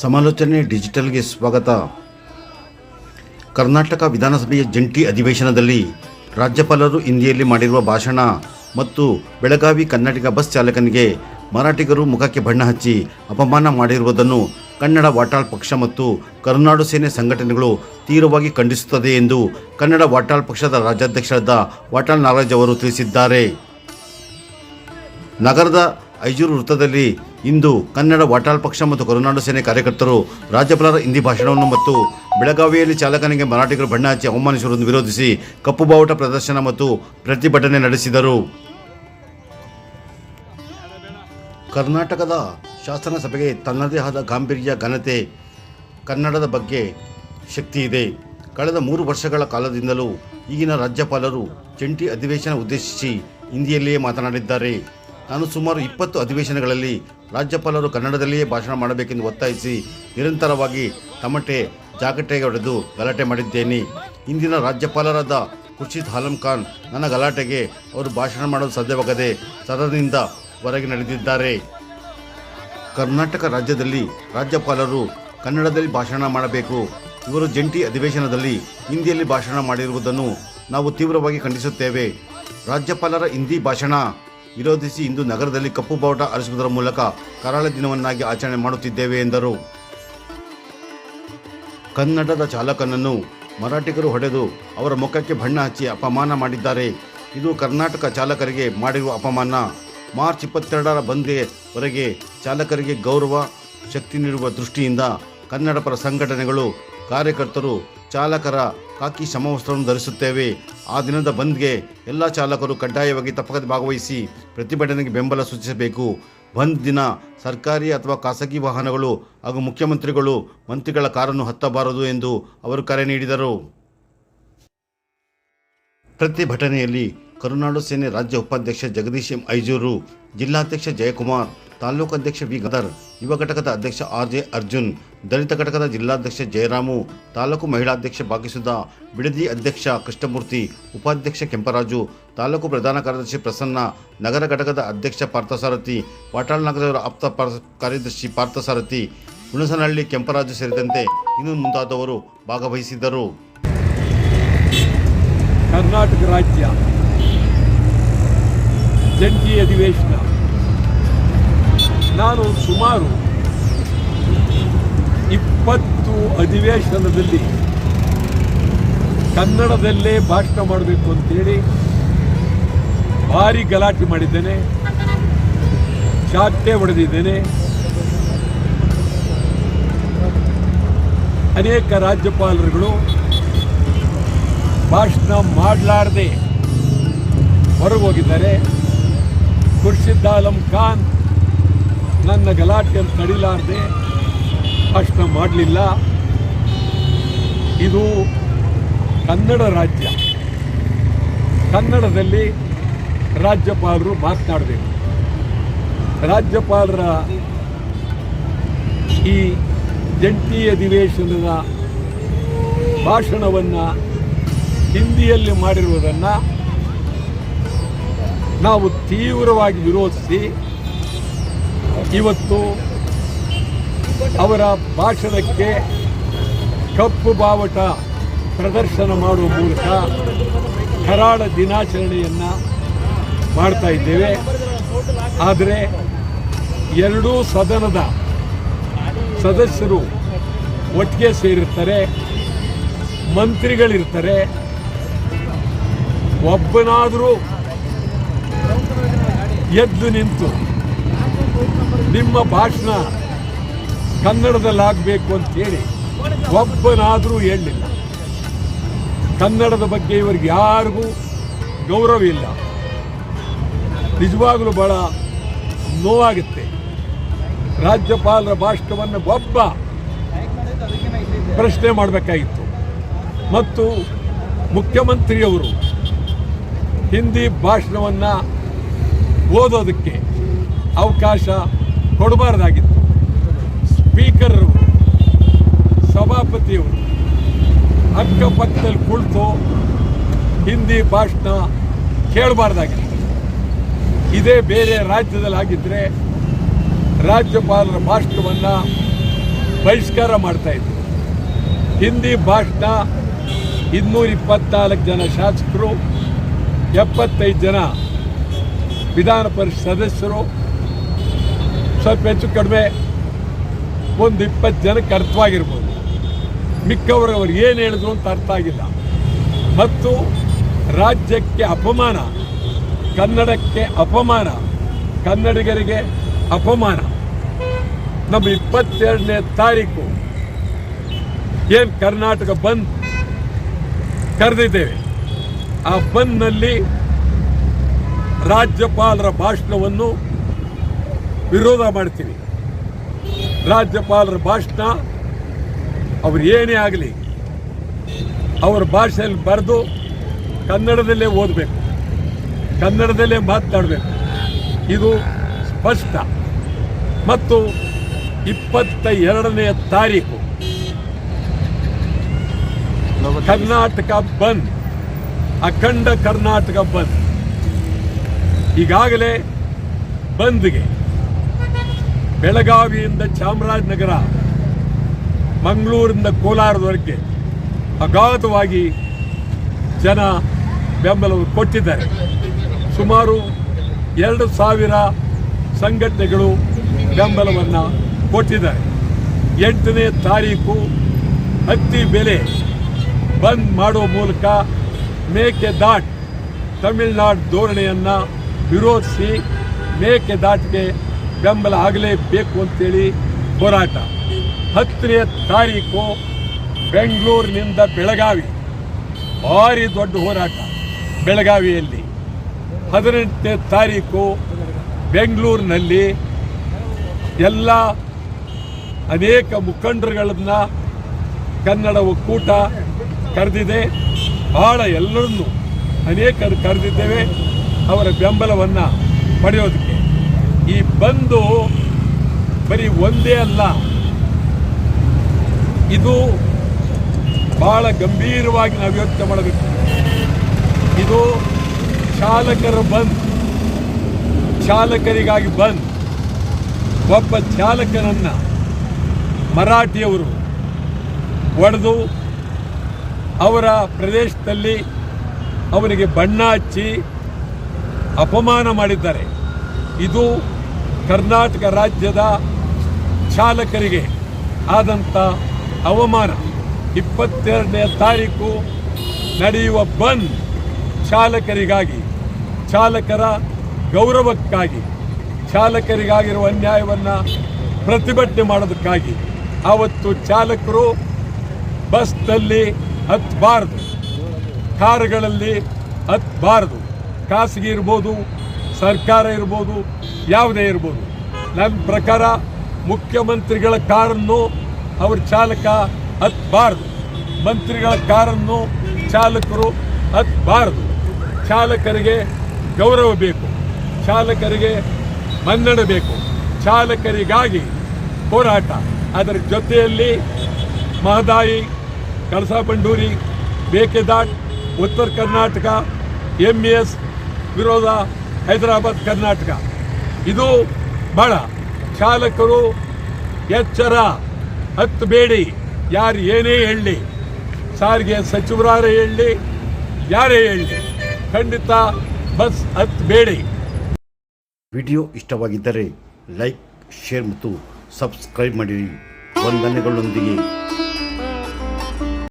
ಸಮಾಲೋಚನೆ ಡಿಜಿಟಲ್ಗೆ ಸ್ವಾಗತ. ಕರ್ನಾಟಕ ವಿಧಾನಸಭೆಯ ಜಂಟಿ ಅಧಿವೇಶನದಲ್ಲಿ ರಾಜ್ಯಪಾಲರು ಹಿಂದಿಯಲ್ಲಿ ಮಾಡಿರುವ ಭಾಷಣ ಮತ್ತು ಬೆಳಗಾವಿ ಕರ್ನಾಟಕ ಬಸ್ ಚಾಲಕನಿಗೆ ಮರಾಠಿಗರು ಮುಖಕ್ಕೆ ಬಣ್ಣ ಹಚ್ಚಿ ಅಪಮಾನ ಮಾಡಿರುವುದನ್ನು ಕನ್ನಡ ವಾಟಾಳ್ ಪಕ್ಷ ಮತ್ತು ಕರುನಾಡು ಸೇನೆ ಸಂಘಟನೆಗಳು ತೀವ್ರವಾಗಿ ಖಂಡಿಸುತ್ತದೆ ಎಂದು ಕನ್ನಡ ವಾಟಾಳ್ ಪಕ್ಷದ ರಾಜ್ಯಾಧ್ಯಕ್ಷರಾದ ವಾಟಾಳ್ ನಾಗರಾಜ್ ಅವರು ತಿಳಿಸಿದ್ದಾರೆ. ನಗರದ ಐಜೂರು ವೃತ್ತದಲ್ಲಿ ಇಂದು ಕನ್ನಡ ವಾಟಾಳ್ ಪಕ್ಷ ಮತ್ತು ಕರುನಾಡು ಸೇನೆ ಕಾರ್ಯಕರ್ತರು ರಾಜ್ಯಪಾಲರ ಹಿಂದಿ ಭಾಷಣವನ್ನು ಮತ್ತು ಬೆಳಗಾವಿಯಲ್ಲಿ ಚಾಲಕನಿಗೆ ಮರಾಠಿಗರು ಬಣ್ಣ ಹಚ್ಚಿ ಅವಮಾನಿಸುವುದನ್ನು ವಿರೋಧಿಸಿ ಕಪ್ಪು ಬಾವುಟ ಪ್ರದರ್ಶನ ಮತ್ತು ಪ್ರತಿಭಟನೆ ನಡೆಸಿದರು. ಕರ್ನಾಟಕದ ಶಾಸನಸಭೆಗೆ ತನ್ನದೇ ಆದ ಗಾಂಭೀರ್ಯ, ಘನತೆ, ಕನ್ನಡದ ಬಗ್ಗೆ ಶಕ್ತಿ ಇದೆ. ಕಳೆದ ಮೂರು ವರ್ಷಗಳ ಕಾಲದಿಂದಲೂ ಈಗಿನ ರಾಜ್ಯಪಾಲರು ಜಂಟಿ ಅಧಿವೇಶನ ಉದ್ದೇಶಿಸಿ ಹಿಂದಿಯಲ್ಲಿಯೇ ಮಾತನಾಡಿದ್ದಾರೆ. ನಾನು ಸುಮಾರು ಇಪ್ಪತ್ತು ಅಧಿವೇಶನಗಳಲ್ಲಿ ರಾಜ್ಯಪಾಲರು ಕನ್ನಡದಲ್ಲಿಯೇ ಭಾಷಣ ಮಾಡಬೇಕೆಂದು ಒತ್ತಾಯಿಸಿ ನಿರಂತರವಾಗಿ ತಮಟೆ ಜಾಗಟೆಗೆ ಹೊಡೆದು ಗಲಾಟೆ ಮಾಡಿದ್ದೇನೆ. ಇಂದಿನ ರಾಜ್ಯಪಾಲರಾದ ಖುರ್ಷಿದ್ ಆಲಂ ಖಾನ್ ನನ್ನ ಗಲಾಟೆಗೆ ಅವರು ಭಾಷಣ ಮಾಡಲು ಸಾಧ್ಯವಾಗದೆ ಸದನದಿಂದ ಹೊರಗೆ ನಡೆದಿದ್ದಾರೆ. ಕರ್ನಾಟಕ ರಾಜ್ಯದಲ್ಲಿ ರಾಜ್ಯಪಾಲರು ಕನ್ನಡದಲ್ಲಿ ಭಾಷಣ ಮಾಡಬೇಕು. ಇವರು ಜಂಟಿ ಅಧಿವೇಶನದಲ್ಲಿ ಹಿಂದಿಯಲ್ಲಿ ಭಾಷಣ ಮಾಡಿರುವುದನ್ನು ನಾವು ತೀವ್ರವಾಗಿ ಖಂಡಿಸುತ್ತೇವೆ. ರಾಜ್ಯಪಾಲರ ಹಿಂದಿ ಭಾಷಣ ವಿರೋಧಿಸಿ ಇಂದು ನಗರದಲ್ಲಿ ಕಪ್ಪು ಬಾವುಟ ಅರಿಸುವುದರ ಮೂಲಕ ಕರಾಳ ದಿನವನ್ನಾಗಿ ಆಚರಣೆ ಮಾಡುತ್ತಿದ್ದೇವೆ ಎಂದರು. ಕನ್ನಡದ ಚಾಲಕನನ್ನು ಮರಾಠಿಗರು ಹೊಡೆದು ಅವರ ಮುಖಕ್ಕೆ ಬಣ್ಣ ಹಚ್ಚಿ ಅಪಮಾನ ಮಾಡಿದ್ದಾರೆ. ಇದು ಕರ್ನಾಟಕ ಚಾಲಕರಿಗೆ ಮಾಡಿರುವ ಅಪಮಾನ. ಮಾರ್ಚ್ ಇಪ್ಪತ್ತೆರಡರ ಬಂದ್ವರೆಗೆ ಚಾಲಕರಿಗೆ ಗೌರವ, ಶಕ್ತಿ ನೀಡುವ ದೃಷ್ಟಿಯಿಂದ ಕನ್ನಡ ಪರ ಸಂಘಟನೆಗಳು ಕಾರ್ಯಕರ್ತರು ಚಾಲಕರ ಕಾಕಿ ಸಮವಸ್ತ್ರವನ್ನು ಧರಿಸುತ್ತೇವೆ. ಆ ದಿನದ ಬಂದ್ಗೆ ಎಲ್ಲ ಚಾಲಕರು ಕಡ್ಡಾಯವಾಗಿ ತಪ್ಪದೆ ಭಾಗವಹಿಸಿ ಪ್ರತಿಭಟನೆಗೆ ಬೆಂಬಲ ಸೂಚಿಸಬೇಕು. ಬಂದ್ ದಿನ ಸರ್ಕಾರಿ ಅಥವಾ ಖಾಸಗಿ ವಾಹನಗಳು ಹಾಗೂ ಮುಖ್ಯಮಂತ್ರಿಗಳು ಮಂತ್ರಿಗಳ ಕಾರನ್ನು ಹತ್ತಬಾರದು ಎಂದು ಅವರು ಕರೆ ನೀಡಿದರು. ಪ್ರತಿಭಟನೆಯಲ್ಲಿ ಕರುನಾಡು ಸೇನೆ ರಾಜ್ಯ ಉಪಾಧ್ಯಕ್ಷ ಜಗದೀಶ್ ಎಂ ಐಜೂರು, ಜಿಲ್ಲಾಧ್ಯಕ್ಷ ಜಯಕುಮಾರ್, ತಾಲೂಕು ಅಧ್ಯಕ್ಷ ವಿ. ಗದರ್ ಯುವ ಘಟಕದ ಅಧ್ಯಕ್ಷ ಆರ್. ಜೆ. ಅರ್ಜುನ್ ದಲಿತ ಘಟಕದ ಜಿಲ್ಲಾಧ್ಯಕ್ಷ ಜಯರಾಮು, ತಾಲೂಕು ಮಹಿಳಾಧ್ಯಕ್ಷ ಭಾಗಿಸುದ ಬಿಡದಿ ಅಧ್ಯಕ್ಷ ಕೃಷ್ಣಮೂರ್ತಿ, ಉಪಾಧ್ಯಕ್ಷ ಕೆಂಪರಾಜು, ತಾಲೂಕು ಪ್ರಧಾನ ಕಾರ್ಯದರ್ಶಿ ಪ್ರಸನ್ನ, ನಗರ ಘಟಕದ ಅಧ್ಯಕ್ಷ ಪಾರ್ಥಸಾರಥಿ ವಾಟಾಳ್ ನಗರದ ಆಪ್ತ ಕಾರ್ಯದರ್ಶಿ ಪಾರ್ಥಸಾರಥಿ, ಹುಣಸನಹಳ್ಳಿ ಕೆಂಪರಾಜು ಸೇರಿದಂತೆ ಇನ್ನು ಮುಂತಾದವರು ಭಾಗವಹಿಸಿದ್ದರು. ಕರ್ನಾಟಕ ರಾಜ್ಯ ಜಂಟಿ ಅಧಿವೇಶನ. ನಾನು ಸುಮಾರು ಇಪ್ಪತ್ತು ಅಧಿವೇಶನದಲ್ಲಿ ಕನ್ನಡದಲ್ಲೇ ಭಾಷಣ ಮಾಡಬೇಕು ಅಂತೇಳಿ ಭಾರಿ ಗಲಾಟೆ ಮಾಡಿದ್ದೇನೆ. ಚಾಟೆ ಹೊಡೆದಿದ್ದೇನೆ. ಅನೇಕ ರಾಜ್ಯಪಾಲರುಗಳು ಭಾಷಣ ಮಾಡಲಾರದೆ ಹೊರಗೆ ಹೋಗಿದ್ದಾರೆ ಖುರ್ಷಿದ್ ಆಲಂ ಖಾನ್ ನನ್ನ ಗಲಾಟೆಯನ್ನು ತಡಿಲಾರ್ದೆ ಭಾಷಣ ಮಾಡಲಿಲ್ಲ. ಇದು ಕನ್ನಡ ರಾಜ್ಯ. ಕನ್ನಡದಲ್ಲಿ ರಾಜ್ಯಪಾಲರು ಮಾತನಾಡಬೇಕು. ರಾಜ್ಯಪಾಲರ ಈ ಜಂಟಿ ಅಧಿವೇಶನದ ಭಾಷಣವನ್ನು ಹಿಂದಿಯಲ್ಲಿ ಮಾಡಿರುವುದನ್ನು ನಾವು ತೀವ್ರವಾಗಿ ವಿರೋಧಿಸಿ ಇವತ್ತು ಅವರ ಭಾಷಣಕ್ಕೆ ಕಪ್ಪು ಬಾವಟ ಪ್ರದರ್ಶನ ಮಾಡುವ ಮೂಲಕ ಕರಾಳ ದಿನಾಚರಣೆಯನ್ನು ಮಾಡ್ತಾ ಇದ್ದೇವೆ. ಆದರೆ ಎರಡೂ ಸದನದ ಸದಸ್ಯರು ಒಟ್ಟಿಗೆ ಸೇರಿರ್ತಾರೆ, ಮಂತ್ರಿಗಳಿರ್ತಾರೆ. ಒಬ್ಬನಾದರೂ ಎದ್ದು ನಿಂತು ನಿಮ್ಮ ಭಾಷಣ ಕನ್ನಡದಲ್ಲಾಗಬೇಕು ಅಂತೇಳಿ ಒಬ್ಬನಾದರೂ ಹೇಳಲಿಲ್ಲ ಕನ್ನಡದ ಬಗ್ಗೆ ಇವರಿಗೆ ಯಾರಿಗೂ ಗೌರವ ಇಲ್ಲ. ನಿಜವಾಗಲೂ ಬಹಳ ನೋವಾಗುತ್ತೆ. ರಾಜ್ಯಪಾಲರ ಭಾಷಣವನ್ನು ಒಬ್ಬ ಪ್ರಶ್ನೆ ಮಾಡಬೇಕಾಗಿತ್ತು. ಮತ್ತು ಮುಖ್ಯಮಂತ್ರಿಯವರು ಹಿಂದಿ ಭಾಷಣವನ್ನು ಓದೋದಕ್ಕೆ ಅವಕಾಶ ಕೊಡಬಾರ್ದಾಗಿತ್ತು. ಸ್ಪೀಕರ್ ಸಭಾಪತಿಯವರು, ಅಕ್ಕಪಕ್ಕದಲ್ಲಿ ಕುಳಿತು ಹಿಂದಿ ಭಾಷಣ ಕೇಳಬಾರ್ದಾಗಿದೆ. ಇದೇ ಬೇರೆ ರಾಜ್ಯದಲ್ಲಿ ಆಗಿದ್ದರೆ ರಾಜ್ಯಪಾಲರ ಭಾಷಣವನ್ನು ಬಹಿಷ್ಕಾರ ಮಾಡ್ತಾಯಿದ್ರು ಹಿಂದಿ ಭಾಷಣ ಇನ್ನೂರ ಇಪ್ಪತ್ನಾಲ್ಕು ಜನ ಶಾಸಕರು, ಎಪ್ಪತ್ತೈದು ಜನ ವಿಧಾನ ಪರಿಷತ್ ಸದಸ್ಯರು, ಸ್ವಲ್ಪ ಹೆಚ್ಚು ಕಡಿಮೆ ಒಂದು ಇಪ್ಪತ್ತು ಜನಕ್ಕೆ ಅರ್ಥವಾಗಿರ್ಬೋದು. ಮಿಕ್ಕವರು ಅವ್ರು ಏನು ಹೇಳಿದ್ರು ಅಂತ ಅರ್ಥ ಆಗಿಲ್ಲ. ಮತ್ತು ರಾಜ್ಯಕ್ಕೆ ಅಪಮಾನ, ಕನ್ನಡಕ್ಕೆ ಅಪಮಾನ, ಕನ್ನಡಿಗರಿಗೆ ಅಪಮಾನ. ನಮ್ಮ ಇಪ್ಪತ್ತೆರಡನೇ ತಾರೀಕು ಏನು ಕರ್ನಾಟಕ ಬಂದ್ ಕರೆದಿದ್ದೇವೆ, ಆ ಬಂದ್ನಲ್ಲಿ ರಾಜ್ಯಪಾಲರ ಭಾಷಣವನ್ನು ವಿರೋಧ ಮಾಡ್ತೀವಿ. ರಾಜ್ಯಪಾಲರ ಭಾಷಣ ಅವ್ರು ಏನೇ ಆಗಲಿ ಅವರ ಭಾಷೆಯಲ್ಲಿ ಬರೆದು ಕನ್ನಡದಲ್ಲೇ ಓದಬೇಕು, ಕನ್ನಡದಲ್ಲೇ ಮಾತನಾಡಬೇಕು. ಇದು ಸ್ಪಷ್ಟ. ಮತ್ತು ಇಪ್ಪತ್ತ ಎರಡನೆಯ ತಾರೀಕು ಕರ್ನಾಟಕ ಬಂದ್, ಅಖಂಡ ಕರ್ನಾಟಕ ಬಂದ್. ಈಗಾಗಲೇ ಬಂದ್ಗೆ ಬೆಳಗಾವಿಯಿಂದ ಚಾಮರಾಜನಗರ, ಮಂಗಳೂರಿಂದ ಕೋಲಾರದವರೆಗೆ ಅಗಾಧವಾಗಿ ಜನ ಬೆಂಬಲವನ್ನು ಕೊಟ್ಟಿದ್ದಾರೆ. ಸುಮಾರು ಎರಡು ಸಾವಿರ ಸಂಘಟನೆಗಳು ಬೆಂಬಲವನ್ನು ಕೊಟ್ಟಿದ್ದಾರೆ. ಎಂಟನೇ ತಾರೀಕು ಹತ್ತಿ ಬೆಲೆ ಬಂದ್ ಮಾಡುವ ಮೂಲಕ ಮೇಕೆ ದಾಟ್ ತಮಿಳುನಾಡು ಧೋರಣೆಯನ್ನು ವಿರೋಧಿಸಿ ಮೇಕೆದಾಟ್ಗೆ ಬೆಂಬಲ ಆಗಲೇಬೇಕು ಅಂತೇಳಿ ಹೋರಾಟ. ಹತ್ತನೇ ತಾರೀಕು ಬೆಂಗಳೂರಿನಿಂದ ಬೆಳಗಾವಿ. ಭಾರಿ ದೊಡ್ಡ ಹೋರಾಟ ಬೆಳಗಾವಿಯಲ್ಲಿ. ಹದಿನೆಂಟನೇ ತಾರೀಕು ಬೆಂಗಳೂರಿನಲ್ಲಿ ಎಲ್ಲ ಅನೇಕ ಮುಖಂಡರುಗಳನ್ನ ಕನ್ನಡ ಒಕ್ಕೂಟ ಕರೆದಿದೆ. ಬಹಳ ಎಲ್ಲರನ್ನೂ ಅನೇಕರು ಕರೆದಿದ್ದೇವೆ. ಅವರ ಬೆಂಬಲವನ್ನು ಪಡೆಯೋದಕ್ಕೆ. ಈ ಬಂದು ಬರೀ ಒಂದೇ ಅಲ್ಲ, ಇದು ಬಹಳ ಗಂಭೀರವಾಗಿ ನಾವು ಯೋಚನೆ ಮಾಡಬೇಕು. ಇದು ಚಾಲಕರ ಬಂದ್, ಚಾಲಕರಿಗಾಗಿ ಬಂದ್, ಒಬ್ಬ ಚಾಲಕನನ್ನ ಮರಾಠಿಯವರು ಒಡೆದು ಅವರ ಪ್ರದೇಶದಲ್ಲಿ ಅವನಿಗೆ ಬಣ್ಣ ಹಚ್ಚಿ ಅಪಮಾನ ಮಾಡಿದ್ದಾರೆ. ಇದು ಕರ್ನಾಟಕ ರಾಜ್ಯದ ಚಾಲಕರಿಗೆ ಆದಂಥ ಅವಮಾನ. ಇಪ್ಪತ್ತೆರಡನೇ ತಾರೀಕು ನಡೆಯುವ ಬಂದ್ ಚಾಲಕರಿಗಾಗಿ, ಚಾಲಕರ ಗೌರವಕ್ಕಾಗಿ, ಚಾಲಕರಿಗಾಗಿರುವ ಅನ್ಯಾಯವನ್ನು ಪ್ರತಿಭಟನೆ ಮಾಡೋದಕ್ಕಾಗಿ ಆವತ್ತು ಚಾಲಕರು ಬಸ್ನಲ್ಲಿ ಹತ್ತಬಾರ್ದು ಕಾರುಗಳಲ್ಲಿ ಹತ್ತಬಾರ್ದು ಖಾಸಗಿ ಇರ್ಬೋದು ಸರ್ಕಾರ ಇರ್ಬೋದು, ಯಾವುದೇ ಇರ್ಬೋದು. ನನ್ನ ಪ್ರಕಾರ ಮುಖ್ಯಮಂತ್ರಿಗಳ ಕಾರನ್ನು ಅವ್ರ ಚಾಲಕ ಹತ್ತಬಾರ್ದು ಮಂತ್ರಿಗಳ ಕಾರನ್ನು ಚಾಲಕರು ಹತ್ತಬಾರ್ದು ಚಾಲಕರಿಗೆ ಗೌರವ ಬೇಕು. ಚಾಲಕರಿಗೆ ಮನ್ನಣೆ ಬೇಕು. ಚಾಲಕರಿಗಾಗಿ ಹೋರಾಟ. ಅದರ ಜೊತೆಯಲ್ಲಿ ಮಹದಾಯಿ ಕಳಸಾ ಬಂಡೂರಿ ಬೇಕೆದಾಟ್ ಉತ್ತರ ಕರ್ನಾಟಕ ಎಂ ಎಸ್ ವಿರೋಧ ಹೈದರಾಬಾದ್, ಕರ್ನಾಟಕ. ಇದು ಬಹಳ ಚಾಲಕರು ಎಚ್ಚರ ಹತ್ತಬೇಡಿ ಯಾರು ಏನೇ ಹೇಳಿ ಸಾರಿಗೆ ಸಚಿವರಾರೇ ಹೇಳಿ ಯಾರೇ ಹೇಳಿ ಖಂಡಿತ ಬಸ್ ಹತ್ತಬೇಡಿ ವಿಡಿಯೋ ಇಷ್ಟವಾಗಿದ್ದರೆ ಲೈಕ್, ಶೇರ್ ಮತ್ತು ಸಬ್ಸ್ಕ್ರೈಬ್ ಮಾಡಿರಿ ವಂದನೆಗಳೊಂದಿಗೆ.